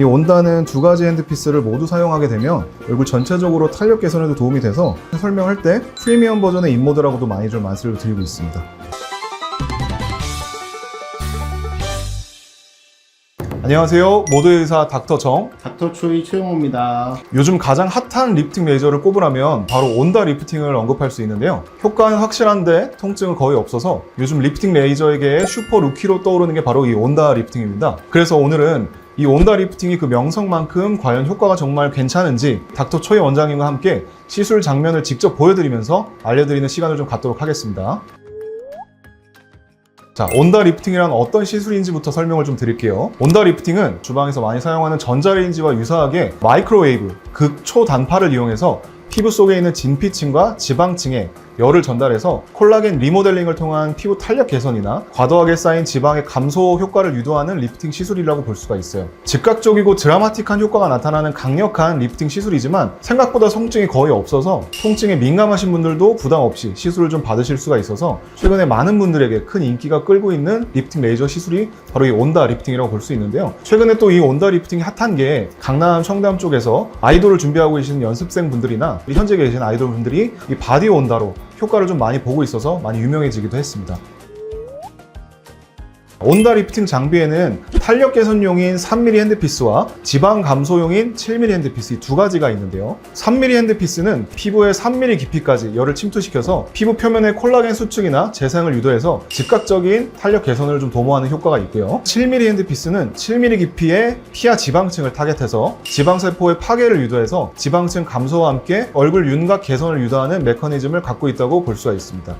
이 온다는 두 가지 핸드피스를 모두 사용하게 되면 얼굴 전체적으로 탄력 개선에도 도움이 돼서 설명할 때 프리미엄 버전의 인모드라고도 많이 좀 말씀을 드리고 있습니다. 안녕하세요. 모두의 의사 닥터 정. 닥터 초이 최영호입니다. 요즘 가장 핫한 리프팅 레이저를 꼽으라면 바로 온다 리프팅을 언급할 수 있는데요. 효과는 확실한데 통증은 거의 없어서 요즘 리프팅 레이저에게 슈퍼 루키로 떠오르는 게 바로 이 온다 리프팅입니다. 그래서 오늘은 이 온다 리프팅이 그 명성만큼 과연 효과가 정말 괜찮은지 닥터 초이 원장님과 함께 시술 장면을 직접 보여드리면서 알려드리는 시간을 좀 갖도록 하겠습니다. 자, 온다 리프팅이란 어떤 시술인지부터 설명을 좀 드릴게요. 온다 리프팅은 주방에서 많이 사용하는 전자레인지와 유사하게 마이크로웨이브, 극초 단파를 이용해서 피부 속에 있는 진피층과 지방층에 열을 전달해서 콜라겐 리모델링을 통한 피부 탄력 개선이나 과도하게 쌓인 지방의 감소 효과를 유도하는 리프팅 시술이라고 볼 수가 있어요. 즉각적이고 드라마틱한 효과가 나타나는 강력한 리프팅 시술이지만 생각보다 통증이 거의 없어서 통증에 민감하신 분들도 부담 없이 시술을 좀 받으실 수가 있어서 최근에 많은 분들에게 큰 인기가 끌고 있는 리프팅 레이저 시술이 바로 이 온다 리프팅이라고 볼 수 있는데요. 최근에 또 이 온다 리프팅이 핫한 게 강남 청담 쪽에서 아이돌을 준비하고 계시는 연습생 분들이나 현재 계신 아이돌 분들이 이 바디 온다로 효과를 좀 많이 보고 있어서 많이 유명해지기도 했습니다. 온다 리프팅 장비에는 탄력 개선용인 3mm 핸드피스와 지방 감소용인 7mm 핸드피스 이 두 가지가 있는데요. 3mm 핸드피스는 피부의 3mm 깊이까지 열을 침투시켜서 피부 표면의 콜라겐 수축이나 재생을 유도해서 즉각적인 탄력 개선을 좀 도모하는 효과가 있고요. 7mm 핸드피스는 7mm 깊이의 피하 지방층을 타겟해서 지방세포의 파괴를 유도해서 지방층 감소와 함께 얼굴 윤곽 개선을 유도하는 메커니즘을 갖고 있다고 볼 수가 있습니다.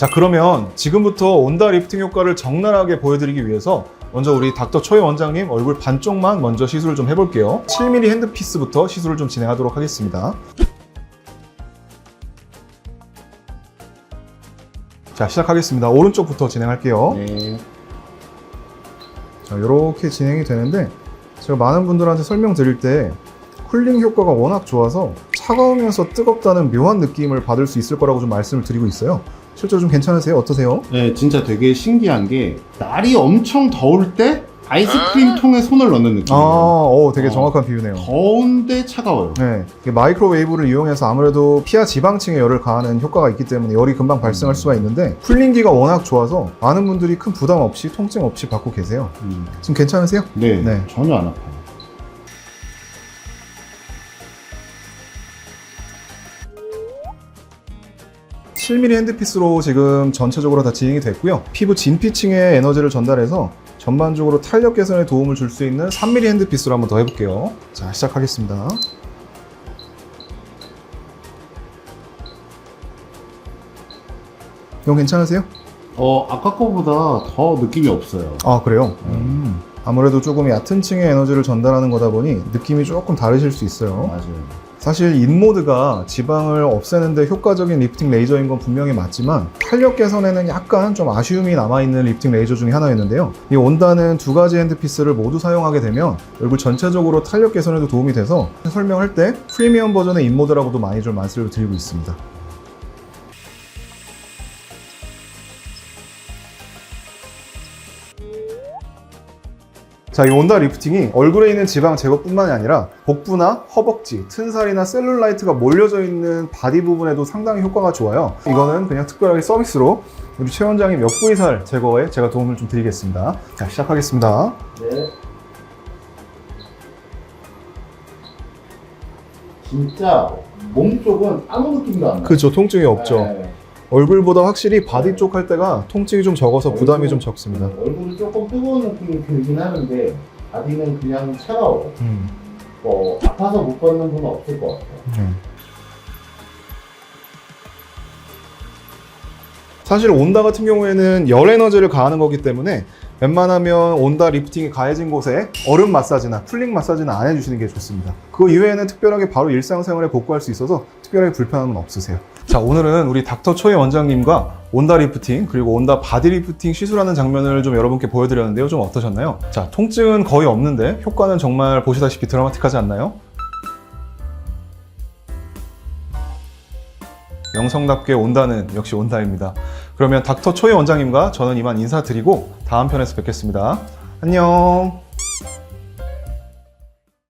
자 그러면 지금부터 온다 리프팅 효과를 적나라하게 보여드리기 위해서 먼저 우리 닥터 초이 원장님 얼굴 반쪽만 먼저 시술을 좀 해볼게요. 7mm 핸드피스부터 시술을 좀 진행하도록 하겠습니다. 자 시작하겠습니다. 오른쪽부터 진행할게요. 네. 자 이렇게 진행이 되는데 제가 많은 분들한테 설명드릴 때 쿨링 효과가 워낙 좋아서 차가우면서 뜨겁다는 묘한 느낌을 받을 수 있을 거라고 좀 말씀을 드리고 있어요 실제로 좀 괜찮으세요? 어떠세요? 네, 진짜 되게 신기한 게 날이 엄청 더울 때 아이스크림 통에 손을 넣는 아, 느낌이에요. 어, 되게 어. 정확한 비유네요. 더운데 차가워요. 네, 이게 마이크로웨이브를 이용해서 아무래도 피하 지방층에 열을 가하는 효과가 있기 때문에 열이 금방 발생할 수가 있는데 쿨링기가 워낙 좋아서 많은 분들이 큰 부담 없이 통증 없이 받고 계세요. 음. 지금 괜찮으세요? 네, 네. 전혀 안 아파요. 칠 m m 핸드피스로 지금 전체적으로 다 진행이 됐고요. 피부 진피층에 에너지를 전달해서 전반적으로 탄력 개선에 도움을 줄 수 있는 3mm 핸드피스로 한번 더 해볼게요. 자, 시작하겠습니다. 이건 괜찮으세요? 어, 아까 거보다 더 느낌이 없어요. 아 그래요? 음. 아무래도 조금 얕은 층의 에너지를 전달하는 거다 보니 느낌이 조금 다르실 수 있어요. 맞아요. 사실 인모드가 지방을 없애는데 효과적인 리프팅 레이저인 건 분명히 맞지만 탄력 개선에는 약간 좀 아쉬움이 남아있는 리프팅 레이저 중에 하나였는데요. 이 온다는 두 가지 핸드피스를 모두 사용하게 되면 얼굴 전체적으로 탄력 개선에도 도움이 돼서 설명할 때 프리미엄 버전의 인모드라고도 많이 좀 말씀을 드리고 있습니다. 자, 이 온다 리프팅이 얼굴에 있는 지방 제거뿐만이 아니라 복부나 허벅지, 튼살이나 셀룰라이트가 몰려져 있는 바디 부분에도 상당히 효과가 좋아요. 이거는 그냥 특별하게 서비스로 우리 최 원장님 옆부위살 제거에 제가 도움을 좀 드리겠습니다. 자, 시작하겠습니다. 네. 진짜 몸 쪽은 아무 느낌도 안 나요. 그렇죠. 통증이 없죠. 네. 얼굴보다 확실히 바디 쪽 할 때가 통증이 좀 적어서 부담이 좀 적습니다. 얼굴이 조금 뜨거운 느낌이 들긴 하는데 바디는 그냥 차가워요. 음. 뭐 아파서 못 걷는 분은 없을 것 같아요. 네. 사실 온다 같은 경우에는 열 에너지를 가하는 거기 때문에 웬만하면 온다 리프팅이 가해진 곳에 얼음 마사지나 쿨링 마사지는 안 해주시는 게 좋습니다. 그 이외에는 특별하게 바로 일상생활에 복구할 수 있어서 특별하게 불편함은 없으세요. 자, 오늘은 우리 닥터 초이 원장님과 온다 리프팅 그리고 온다 바디 리프팅 시술하는 장면을 좀 여러분께 보여드렸는데요. 좀 어떠셨나요? 자, 통증은 거의 없는데 효과는 정말 보시다시피 드라마틱하지 않나요? 명성답게 온다는 역시 온다입니다. 그러면 닥터 초이 원장님과 저는 이만 인사드리고 다음 편에서 뵙겠습니다. 안녕.